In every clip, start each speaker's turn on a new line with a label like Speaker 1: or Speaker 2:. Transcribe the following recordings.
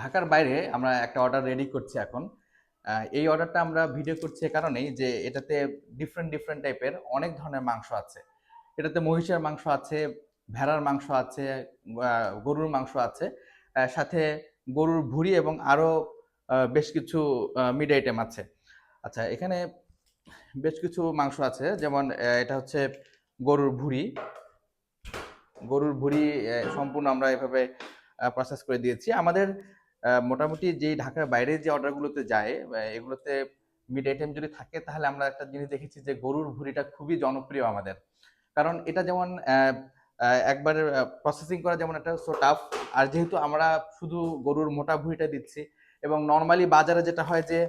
Speaker 1: ঢাকার বাইরে আমরা একটা অর্ডার রেডি করছি এখন। এই অর্ডারটা আমরা ভিডিও করছি এ কারণেই যে এটাতে ডিফারেন্ট ডিফারেন্ট টাইপের অনেক ধরনের মাংস আছে। এটাতে মহিষের মাংস আছে, ভেড়ার মাংস আছে গরুর মাংস আছে সাথে গরুর ভুঁড়ি এবং আরও বেশ কিছু মিড আইটেম আছে। আচ্ছা এখানে বেশ কিছু মাংস আছে, যেমন এটা হচ্ছে গরুর ভুঁড়ি। গরুর ভুঁড়ি সম্পূর্ণ আমরা এভাবে প্রসেস করে দিয়েছি। আমাদের মোটামুটি যে ঢাকার বাইরে যে অর্ডারগুলোতে যায় এগুলোতে মিড আইটেম যদি থাকে, তাহলে আমরা একটা জিনিস দেখেছি যে গরুর ভুঁড়িটা খুবই জনপ্রিয় আমাদের। কারণ এটা যেমন একবার প্রসেসিং করা যেমন একটা সো টাফ আর যেহেতু আমরা শুধু গরুর মোটা ভুঁড়িটা দিচ্ছি, এবং নর্মালি বাজারে যেটা হয় যে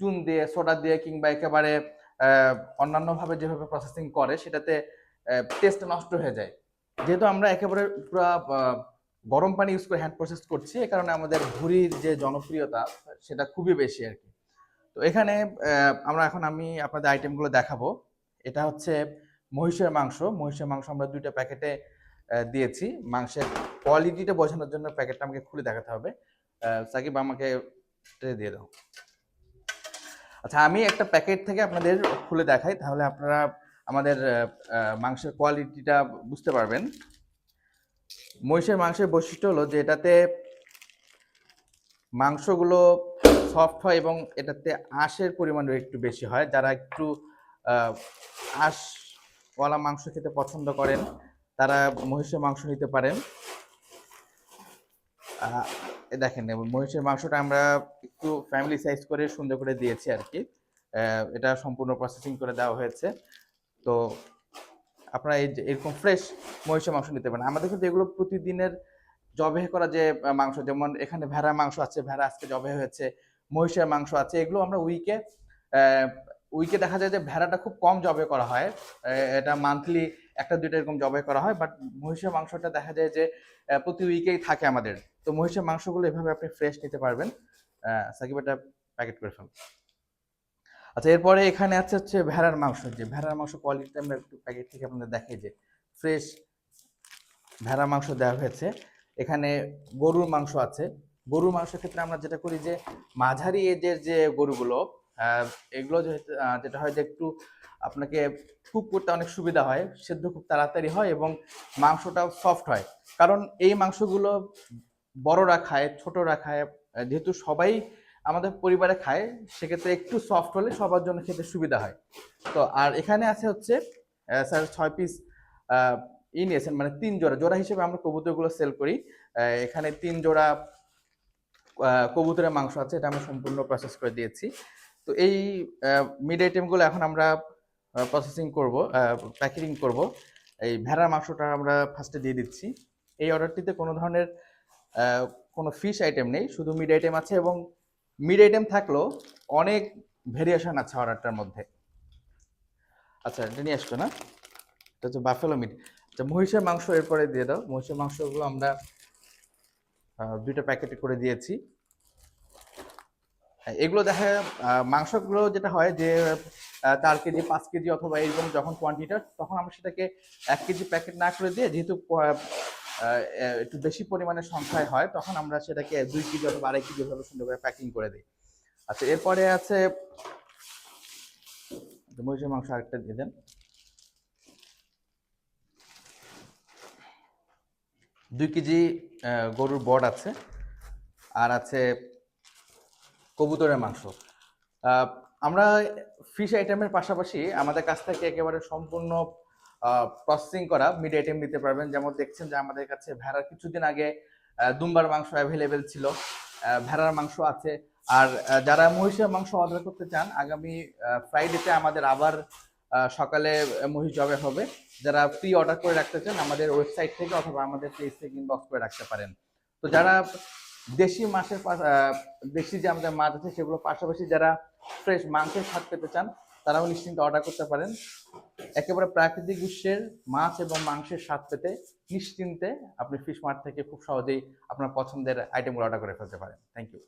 Speaker 1: চুন দিয়ে সোডা দিয়ে, কিংবা একেবারে অন্যান্যভাবে যেভাবে প্রসেসিং করে, সেটাতে টেস্ট নষ্ট হয়ে যায়। যেহেতু আমরা একেবারে পুরো গরম পানি ইউজ করে হ্যান্ড প্রসেস করছি, এ কারণে আমাদের ভুঁড়ির যে জনপ্রিয়তা, সেটা খুবই বেশি আর কি। তো এখানে আমরা এখন আমি আপনাদের আইটেমগুলো দেখাবো। এটা হচ্ছে মহিষের মাংস। মহিষের মাংস আমরা দুইটা প্যাকেটে দিয়েছি। মাংসের কোয়ালিটিটা বোঝানোর জন্য প্যাকেটটা আমাকে খুলে দেখাতে হবে। সাকিব, আমাকে ট্রে দিয়ে দাও। আচ্ছা আমি একটা প্যাকেট থেকে আপনাদের খুলে দেখাই, তাহলে আপনারা আমাদের মাংসের কোয়ালিটিটা বুঝতে পারবেন। মহিষের মাংসের বৈশিষ্ট্য হলো যে এটাতে মাংসগুলো সফট হয় এবং এটাতে আঁশের পরিমাণও একটু বেশি হয়। যারা একটু আঁশওয়ালা মাংস খেতে পছন্দ করেন, তারা মহিষের মাংস নিতে পারেন। দেখেন, মহিষের মাংসটা আমরা একটু ফ্যামিলি সাইজ করে সুন্দর করে দিয়েছি আর কি। এটা সম্পূর্ণ প্রসেসিং করে দেওয়া হয়েছে। তো আপনারা এই এরকম ফ্রেশ মহিষের মাংস নিতে পারেন। আমাদের কিন্তু এগুলো প্রতিদিনের জবে করা যে মাংস, যেমন এখানে ভেড়া মাংস আছে, ভেড়া আজকে জবে হয়েছে, মহিষের মাংস আছে, এগুলো আমরা উইকে উইকে দেখা যায় যে ভেড়াটা খুব কম জবে করা হয়। এটা মান্থলি একটা দুইটা এরকম জবে করা হয় বাট মহিষের মাংসটা দেখা যায় যে প্রতি উইকেই থাকে আমাদের। তো মহিষের মাংসগুলো এভাবে আপনি ফ্রেশ নিতে পারবেন। সাকিব, এটা প্যাকেট করে ফেলুন। আচ্ছা এরপরে এখানে আছে হচ্ছে ভেড়ার মাংস। যে ভেড়ার মাংস কোয়ালিটি আমরা একটু প্যাকেট থেকে আপনাদের দেখাই যে ফ্রেশ ভেড়ার মাংস দেওয়া হয়েছে। এখানে গরুর মাংস আছে। গরুর মাংসের ক্ষেত্রে আমরা যেটা করি যে মাঝারি এজের যে গরুগুলো এগুলো যেটা হয় যে একটু আপনাকে কুক করতে অনেক সুবিধা হয়, সেদ্ধ খুব তাড়াতাড়ি হয় এবং মাংসটাও সফট হয়। কারণ এই মাংসগুলো বড়রা খায়, ছোটরা খায়, যেহেতু সবাই আমাদের পরিবারে খায়, সেক্ষেত্রে একটু সফট হলে সবার জন্য খেতে সুবিধা হয়। তো আর এখানে আছে হচ্ছে স্যার ছয় পিস ই নিয়েছেন মানে তিন জোড়া। জোড়া হিসেবে আমরা কবুতরগুলো সেল করি। এখানে তিন জোড়া কবুতরের মাংস আছে, এটা আমরা সম্পূর্ণ প্রসেস করে দিয়েছি। তো এই মিড আইটেমগুলো এখন আমরা প্রসেসিং করব প্যাকেটিং করব। এই ভেড়ার মাংসটা আমরা ফার্স্টে দিয়ে দিচ্ছি। এই অর্ডারটিতে কোনো ধরনের কোনো ফিশ আইটেম নেই, শুধু মিড আইটেম আছে এবং মিড আইটেম থাকলেও অনেক ভেরিয়েশন আছে অর্ডারটার মধ্যে। আচ্ছা এটা নিয়ে আসছো না? এটা হচ্ছে বাফেলো মিট আচ্ছা মহিষের মাংস এরপরে দিয়ে দাও। মহিষের মাংসগুলো আমরা দুইটা প্যাকেটে করে দিয়েছি। এগুলো দেখা মাংসগুলো যেটা হয় যে চার কেজি, পাঁচ কেজি অথবা এরকম যখন কোয়ান্টিটা তখন আমরা সেটাকে এক কেজি প্যাকেট না করে দিয়ে, যেহেতু একটু বেশি পরিমাণে সংখ্যায় হয়, তখন আমরা সেটাকে দুই কেজি অথবা আড়াই কেজি ভাবে সুন্দর করে প্যাকিং করে দিই। আচ্ছা এরপরে আছে মহিষের মাংস আরেকটা দিয়ে দেন। দুই কেজি গরুর বড আছে, আর আছে কবুতরের মাংস। আমরা ফিশ আইটেমের পাশাপাশি আমাদের কাছ থেকে একেবারে সম্পূর্ণ প্রসেসিং করা মিড আইটেম নিতে পারবেন। যেমন দেখছেন যে আমাদের কাছে ভেড়ার কিছুদিন আগে দুম্বার মাংস অ্যাভেলেবেল ছিল। ভেড়ার মাংস আছে। আর যারা মহিষের মাংস অর্ডার করতে চান, আগামী ফ্রাইডেতে আমাদের আবার সকালে মহিষ জবে হবে। যারা প্রি অর্ডার করে রাখতে চান, আমাদের ওয়েবসাইট থেকে অথবা আমাদের পেজ থেকে ইনবক্স করে রাখতে পারেন। তো যারা দেশি মাছের দেশি যে আমাদের মাছ আছে সেগুলো পাশাপাশি যারা ফ্রেশ মাংসের স্বাদ পেতে চান তারাও নিশ্চিন্তে অর্ডার করতে পারেন। একেবারে প্রাকৃতিক উৎসের মাছ এবং মাংসের স্বাদ পেতে নিশ্চিন্তে আপনি ফিশ মার্ট থেকে খুব সহজেই আপনার পছন্দের আইটেমগুলো অর্ডার করে ফেলতে পারেন। Thank you